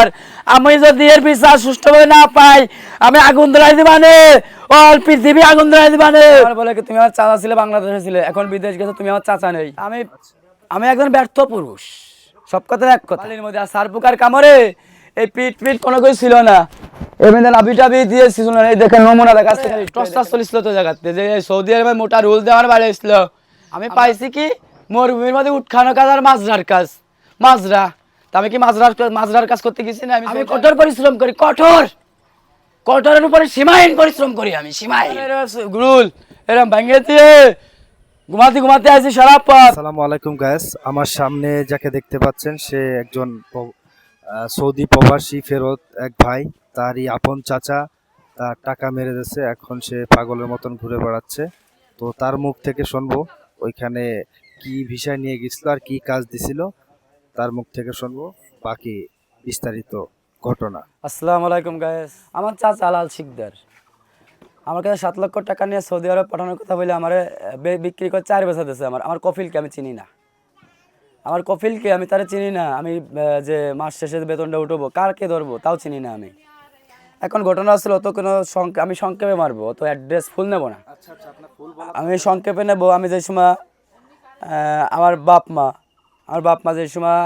আর আমি যদি এর বিচার সুষ্ঠুভাবে না পাই আমি আগুন ধরাই দিবানে অল পৃথিবী আগুন ধরাই দিবানে বলে তুমি আমার চাচা ছিলে বাংলাদেশে ছিলে এখন বিদেশ গেছো তুমি আমার চাচা নেই। আমি আমি একজন ব্যর্থ পুরুষ। সব কথা এক কথা। মধ্যে আর সার পোকার কামড়ে এই পিট পিট কোনো কিছু ছিল না। এমনি নাবি টাবি দিয়ে ছিল না এই দেখেন নমুনা দেখা টস্টাস চলিছিল তো জায়গাতে যে সৌদি আরবে মোটা রুল দেওয়ার বাইরে এসছিল। আমি পাইছি কি মরুভূমির মধ্যে উঠখানো কাজ আর মাজরার কাজ। মাজরা। তা আমি কি মাজরার মাজরার কাজ করতে গেছি না আমি আমি কঠোর পরিশ্রম করি কঠোর! কঠোরের উপরে সীমাহীন পরিশ্রম করি আমি সীমাহীন। গুরুল এরকম ভাঙিয়ে দিয়ে ঘুমাতে ঘুমাতে আছি সারা পথ। আসসালামু আলাইকুম গাইস আমার সামনে যাকে দেখতে পাচ্ছেন সে একজন সৌদি প্রবাসী ফেরত এক ভাই। তারই আপন চাচা তার টাকা মেরে দিয়েছে। এখন সে পাগলের মতন ঘুরে বেড়াচ্ছে। তো তার মুখ থেকে শুনব ওইখানে কি ভিসা নিয়ে গেছিল আর কি কাজ দিছিল। তার মুখ থেকে শুনব বাকি বিস্তারিত ঘটনা। আসসালামু আলাইকুম গায়েস আমার চাচা আলাল শিকদার। আমার কাছে সাত লক্ষ টাকা নিয়ে সৌদি আরব পাঠানোর কথা বলে আমার বিক্রি করে চার বছর দিয়েছে আমার। আমার কফিলকে আমি চিনি না। আমার কফিলকে আমি তারা চিনি না। আমি যে মাস শেষে বেতনটা উঠবো কারকে ধরবো তাও চিনি না আমি। এখন ঘটনা আসলে অত কোনো আমি সংক্ষেপে মারবো অত অ্যাড্রেস ফুল নেব না। আমি সংক্ষেপে নেব আমি যে সময় আহ, আমার বাপ মা আমার বাপ মা যে সময়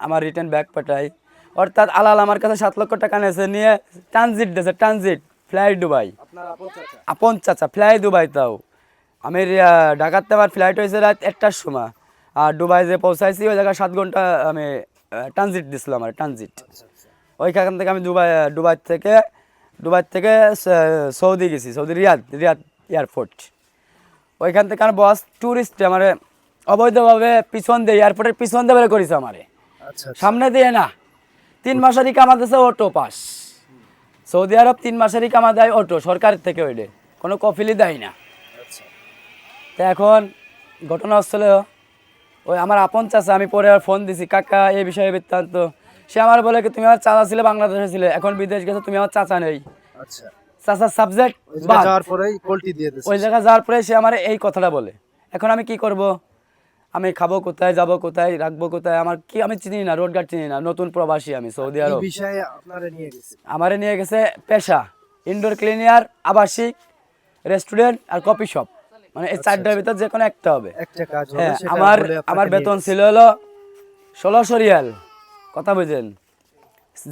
আমার রিটার্ন ব্যাগ পাঠাই অর্থাৎ আলাল আমার কাছে সাত লক্ষ টাকা নিয়েছে নিয়ে ট্রানজিট দিয়েছে ট্রানজিট ফ্লাইট দুবাই আপন চাচা? ফ্লাই দুবাই তাও। আমি ঢাকাতে আমার ফ্লাইট হয়েছে রাত একটার সময়। আর দুবাই যে পৌঁছাইছি ওই জায়গায় সাত ঘণ্টা আমি ট্রানজিট দিছিলাম আমার ট্রানজিট ওইখান থেকে আমি দুবাই দুবাই থেকে দুবাই থেকে সৌদি গেছি সৌদি রিয়াদ রিয়াদ এয়ারপোর্ট ওইখান থেকে আমার বস ট্যুরিস্ট আমার অবৈধভাবে পিছন দিয়ে এয়ারপোর্টের পিছন দিয়ে বের করেছে আমারে। আচ্ছা সামনে দিয়ে না। তিন মাসেরই কামা দিয়েছে অটো পাস সৌদি আরব তিন মাসেরই কামা দেয় অটো সরকার থেকে ওইটে কোনো কফিলি দেয় না। আচ্ছা। তো এখন ঘটনা হচ্ছিল ওই আমার আপন চাচা আমি পরে আর ফোন দিছি কাকা এই বিষয়ে বৃত্তান্ত। সে আমার বলে কি তুমি আমার চাচা ছিলে বাংলাদেশে ছিলে এখন বিদেশ গেছো তুমি আমার চাচা নেই। আচ্ছা। চাচার সাবজেক্ট ওই জায়গায় যাওয়ার পরে সে আমার এই কথাটা বলে। এখন আমি কি করব? আমি খাব কোথায় যাব কোথায় রাখব কোথায় আমার কি আমি চিনি না রোড গার্ড চিনি না নতুন প্রবাসী আমি সৌদি আরব। বিষয়ে আপনারা নিয়ে গেছে। আমারে নিয়ে গেছে পেশা ইনডোর ক্লিনিয়ার আবাসিক রেস্টুরেন্ট আর কফি শপ মানে এই চারটার ভিতর যে কোনো একটা হবে। একটা কাজ হ্যাঁ আমার আমার বেতন ছিল হলো ষোলোশো রিয়াল। কথা বুঝেন?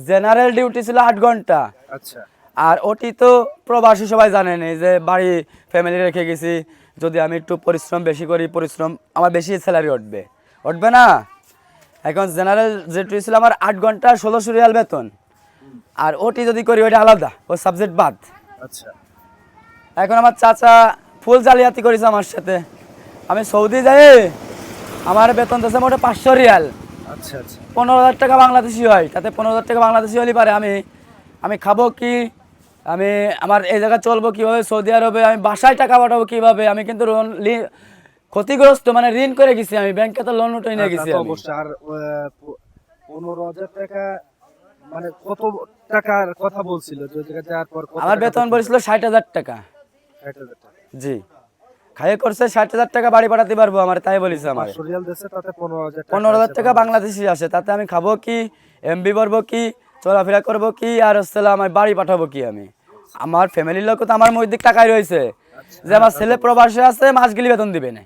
জেনারেল ডিউটি ছিল আট ঘণ্টা। আচ্ছা। আর ওটি তো প্রবাসী সবাই জানেন এই যে বাড়ি ফ্যামিলি রেখে গেছি। যদি আমি একটু পরিশ্রম বেশি করি পরিশ্রম আমার বেশি স্যালারি উঠবে। উঠবে না? এখন জেনারেল যেটি ছিল আমার আট ঘণ্টা ষোলোশো রিয়াল বেতন। আর ওটি যদি করি ওইটা আলাদা ও সাবজেক্ট বাদ। আচ্ছা। এখন আমার চাচা ফুল জালিয়াতি করেছে আমার সাথে। আমি সৌদি যাই আমার বেতন দিয়েছে মোটে পাঁচশো রিয়াল। আচ্ছা আচ্ছা। পনেরো হাজার টাকা বাংলাদেশি হয় তাতে পনেরো হাজার টাকা বাংলাদেশি হলে পারে। আমি আমি খাব কি? আমি আমার এই জায়গায় চলবো কীভাবে? সৌদি আরবে আমি বাসায় টাকা পাঠাবো কীভাবে? আমি কিন্তু লোন ক্ষতিগ্রস্ত মানে ঋণ করে গেছি আমি। ব্যাংকে তো লোন উঠে নিয়ে গেছি। অবশ্যই। আর পনেরো হাজার টাকা মানে কত টাকার কথা বলছিল? পর আমার বেতন? বলেছিল ষাট হাজার টাকা। জি। খাইয়ে করছে ষাট হাজার টাকা বাড়ি পাঠাতে পারব আমার তাই আমার। রিয়াল দিচ্ছে, তাতে পনেরো হাজার টাকা আছে বাংলাদেশি আসে তাতে আমি খাব কি এমবি ভরবো কি চলাফেরা করব কি আর হচ্ছে আমার বাড়ি পাঠাবো কি আমি। আমার ফ্যামিলির লোক তো আমার মধ্যে টাকাই রয়েছে। যে আমার ছেলে প্রবাসে আছে মাস গেলি বেতন দিবে না।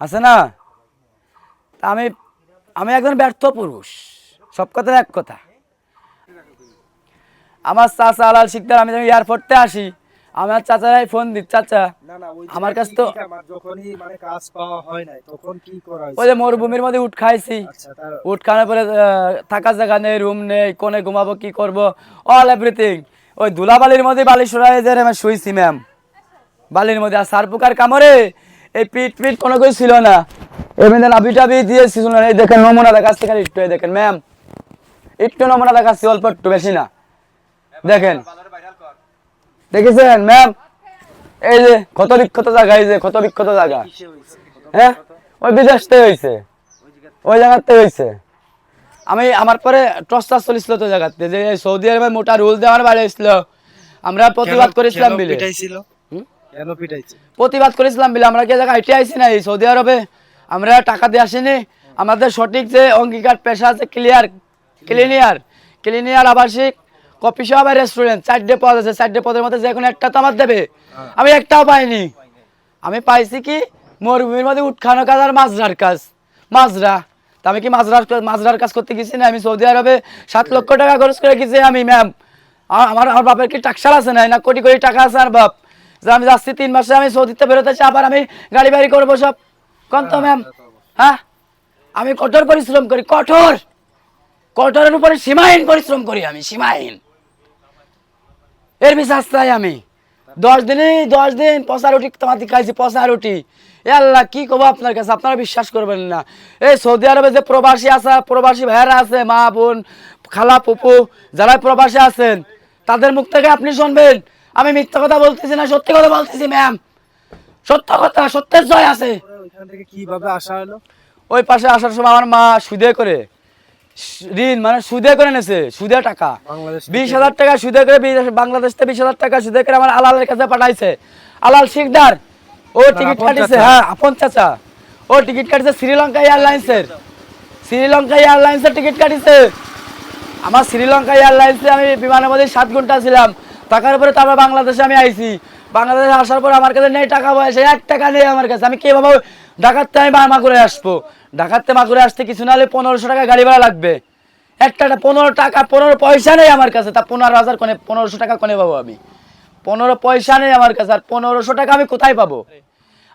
আছে না? আমি আমি একজন ব্যর্থ পুরুষ। সব কথার এক কথা। আমার চাচা আলাল শিকদার আমি যখন এয়ারপোর্টে আসি আমার চাচারাই ফোন দিই চাচা আমার কাছে তো- যখনই মানে কাজ পাওয়া হয় নাই, তখন কি করা হয়েছে? ওই যে মরুভূমির মধ্যে উঠ খাইছি। আচ্ছা, উঠ খাওয়ার পরে থাকার জায়গা নেই রুম নেই কোনে ঘুমাবো কি করব? অল এভরিথিং ওই ধুলাবালির মধ্যে বালি সরাই যে আমি শুইছি ম্যাম বালির মধ্যে, আর সারপুকার কামড়ে এই পিট পিট কোনো কিছু ছিল না। এমনি নাবি টাবি দিয়ে ছিল না এই দেখেন নমুনা দেখাচ্ছি খালি একটু দেখেন ম্যাম একটু নমুনা দেখাচ্ছি, অল্প একটু বেশি না। দেখেন। দেখেছেন ম্যাম এই যে ক্ষত বিক্ষত জায়গা, এই যে ক্ষত বিক্ষত জায়গা। হ্যাঁ? ওই বিদেশ থেকে হয়েছে ওই জায়গাতে হয়েছে আমি আমার পরে টস্টাস চলেছিল তো জায়গাতে যে সৌদি আরবে মোটা রুল দেওয়ার বাইরে এসেছিল আমরা প্রতিবাদ করেছিলাম বিলে? প্রতিবাদ করেছিলাম বিলে। আমরা কি জায়গায় আইটে আইসি না এই সৌদি আরবে আমরা টাকা দিয়ে আসিনি। আমাদের সঠিক যে অঙ্গীকার পেশা আছে ক্লিয়ার ক্লিনিয়ার ক্লিনিয়ার আবাসিক কফি শপ আর রেস্টুরেন্ট চারটে পদ আছে চারটে পদের মধ্যে যে কোনো একটা তো আমার দেবে। আমি একটাও পাইনি। আমি পাইছি কি মরুভূমির মধ্যে উঠখানো কাজ আর মাজরার কাজ। মাজরা। তা আমি কি মাজরার মাজরার কাজ করতে গেছি না? আমি সৌদি আরবে সাত লক্ষ টাকা খরচ করে গেছি আমি ম্যাম আমার আমার বাপের কি টাকসাল আছে না না কোটি কোটি টাকা আছে আর বাপ? যে আমি যাচ্ছি তিন মাসে আমি সৌদিতে বেরোতেছি আবার আমি গাড়ি বাড়ি করব সব। কোন তো ম্যাম হ্যাঁ? আমি কঠোর পরিশ্রম করি কঠোর। কঠোরের উপরে সীমাহীন পরিশ্রম করি আমি সীমাহীন। এর বিশ্বাস চাই আমি। দশ দিনই দশ দিন পচা রুটি তোমাতে খাইছি পচা রুটি। এ আল্লাহ কি কব আপনার কাছে? আপনারা বিশ্বাস করবেন না। এই সৌদি আরবে যে প্রবাসী আছে প্রবাসী ভাইয়েরা আছে মা বোন খালা পুপু যারা প্রবাসী আছেন তাদের মুখ থেকে আপনি শুনবেন। আমি মিথ্যা কথা বলতেছি না সত্যি কথা বলতেছি ম্যাম সত্য কথা সত্যের জয় আছে। কীভাবে আসা হলো? ওই পাশে আসার সময় আমার মা সুদে করে। ঋণ মানে সুদে করে নেছে সুদে টাকা। বিশ হাজার টাকা সুদে করে বাংলাদেশ থেকে বিশ হাজার টাকা সুদে করে আমার আলালের কাছে পাঠাইছে। আলাল শিকদার ও টিকিট কাটিছে? হ্যাঁ আপন চাচা। ও টিকিট কাটিছে শ্রীলঙ্কা এয়ারলাইন্সের। শ্রীলঙ্কা এয়ারলাইন্সের টিকিট কাটিছে। আমার শ্রীলঙ্কা এয়ারলাইন্সে আমি বিমানের মধ্যে সাত ঘণ্টা ছিলাম। টাকার উপরে তারপর বাংলাদেশে আমি আইছি। বাংলাদেশে আসার পর আমার কাছে নেই টাকা পয়সা এক টাকা নেই আমার কাছে। আমি কীভাবে ঢাকাতে আমি মা করে আসব? ঢাকাতে মা করে আসতে কিছু না হলে পনেরোশো টাকা গাড়ি ভাড়া লাগবে। একটা পনেরো টাকা, পনেরো পয়সা নেই আমার কাছে। তা পনেরো হাজার কোনে, পনেরোশো টাকা কোনে পাবো আমি? পনেরো পয়সা নেই আমার কাছে, আর পনেরোশো টাকা আমি কোথায় পাবো?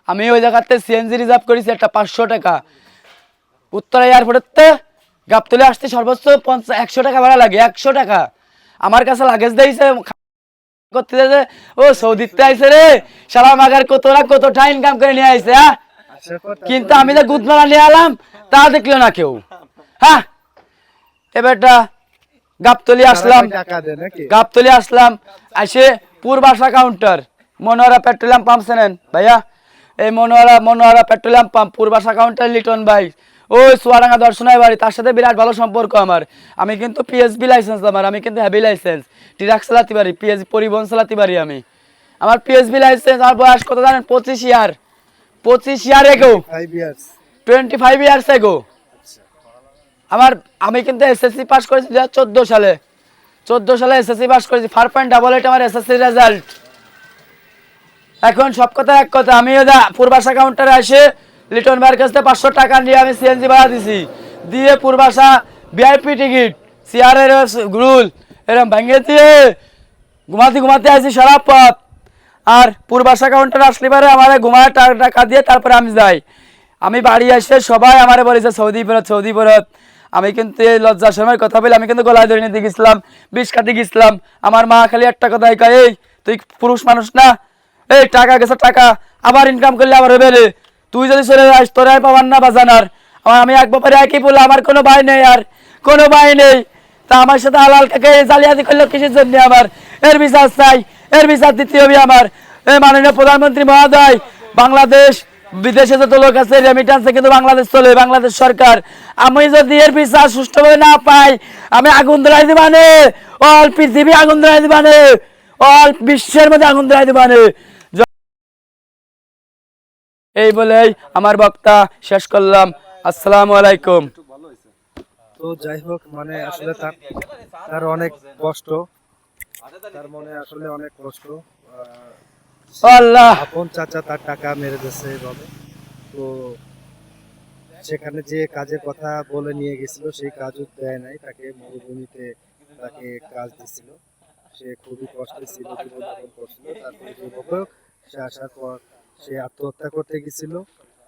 আমি ওই জায়গাতে সিএনজি রিজার্ভ করেছি, একটা পাঁচশো টাকা। উত্তরা এয়ারপোর্টের গাবতলে আসতে সর্বোচ্চ পঞ্চাশ, একশো টাকা ভাড়া লাগে, একশো টাকা। আমার কাছে লাগেজ দিয়েছে, করতে ও সৌদিতে আইছে রে। সারা মাগার কত না কতটা ইনকাম করে নিয়ে আইছে হ্যাঁ? কিন্তু আমি যে গুদমারা নিয়ে এলাম তা দেখল না কেউ। হ্যাঁ? এবারটা গাবতলি আসলাম। গাবতলি আসলাম। আসে Purbasha counter Monohora petroleum pump চেনেন ভাইয়া এই Monohora Monohora petroleum pump Purbasha counter Liton ভাই। ওই চুয়াডাঙ্গা দর্শনায় বাড়ি তার সাথে বিরাট ভালো সম্পর্ক আমার। আমি কিন্তু পিএসবি লাইসেন্স আমার আমি কিন্তু হ্যাভি লাইসেন্স ট্রাক চালাতে পারি পিএস পরিবহন চালাতে পারি আমি। আমার পিএসবি লাইসেন্স আমার বয়স কত জানেন? পঁচিশ ইয়ার পঁচিশ ইয়ার এগো টোয়েন্টি ফাইভ ইয়ার্স এগো আমার আমি কিন্তু এসএসসি পাস করেছি দু চোদ্দ সালে। চোদ্দ সালে এসএসসি পাস করেছি। ফাইভ পয়েন্ট ডাবল এইট আমার এসএসসি রেজাল্ট এখন সব কথা এক কথা। আমি পূর্বাশা কাউন্টারে এসে লিটন ভাইয়ের কাছ থেকে পাঁচশো টাকা নিয়ে আমি সিএনজি ভাড়া দিছি। দিয়ে পূর্বাশা ভিআইপি টিকিট সিআরের রুল এরকম ভেঙে দিয়ে ঘুমাতে ঘুমাতে আসি সারা পথ। আর পূর্বাশা কাউন্টার আসলে পারে আমার ঘুমায় টা- টাকা দিয়ে তারপরে আমি যাই। আমি বাড়ি এসে সবাই আমার বলেছে, সৌদি ফেরত সৌদি ফেরত। আমি কিন্তু এই লজ্জার সময় কথা বলে আমি কিন্তু গলায় ধরে নিতে গেছিলাম, বিষ কাটি গেছিলাম। আমার মা খালি একটা কথাই কয়, এই, তুই পুরুষ মানুষ না? এই, টাকা গেছে, টাকা। আবার ইনকাম করলে আবার হবে তুই যদি চলে যাস, তোর আর পাবার না বাজানার। আমার, আমি এক ব্যাপারে একই বলে আমার কোনো ভাই নেই আর, কোনো ভাই নেই। তা আমার সাথে আলাল কাকে জালিয়াতি করল কিসের জন্য আমার? এর বিচার চাই। এর বিচার দিতে হবে আমার। মাননীয় প্রধানমন্ত্রী মহোদয়, বাংলাদেশ, বিদেশে যত লোক আছে রেমিটান্সে কিন্তু বাংলাদেশ চলে, বাংলাদেশ সরকার। আমি যদি এর বিচার সুষ্ঠুভাবে না পাই, আমি আগুন ধরাই দিবানে অল পৃথিবী আগুন ধরাই দিবানে অল বিশ্বের মধ্যে আগুন ধরাই দিবানে এই বলেই আমার বক্তা শেষ করলাম। আসসালামু আলাইকুম। তো যাই হোক মানে আসলে তার অনেক কষ্ট। তার মনে আসলে অনেক কষ্ট আল্লাহ! আপন চাচা তার টাকা মেরে দিচ্ছে এভাবে। তো সেখানে যে কাজের কথা বলে নিয়ে গেছিল সেই কাজও দেয় নাই তাকে মরুভূমিতে তাকে কাজ দিছিল সে খুবই কষ্টে ছিল জীবনযাপন করছিল। তারপরে যেভাবে হোক সে আসার পর সে আত্মহত্যা করতে গেছিল।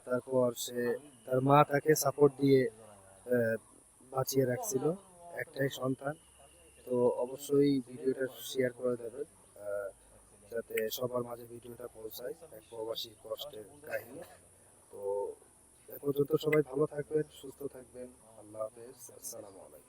তারপর সে তার মা তাকে সাপোর্ট দিয়ে আহ, বাঁচিয়ে রাখছিল একটাই সন্তান। তো অবশ্যই ভিডিওটা শেয়ার করে দেবেন যাতে সবার মাঝে ভিডিওটা পৌঁছায় এক প্রবাসী কষ্টের কাহিনী। তো এ পর্যন্ত সবাই ভালো থাকবেন, সুস্থ থাকবেন। আল্লাহ হাফেজ, আসসালামু আলাইকুম।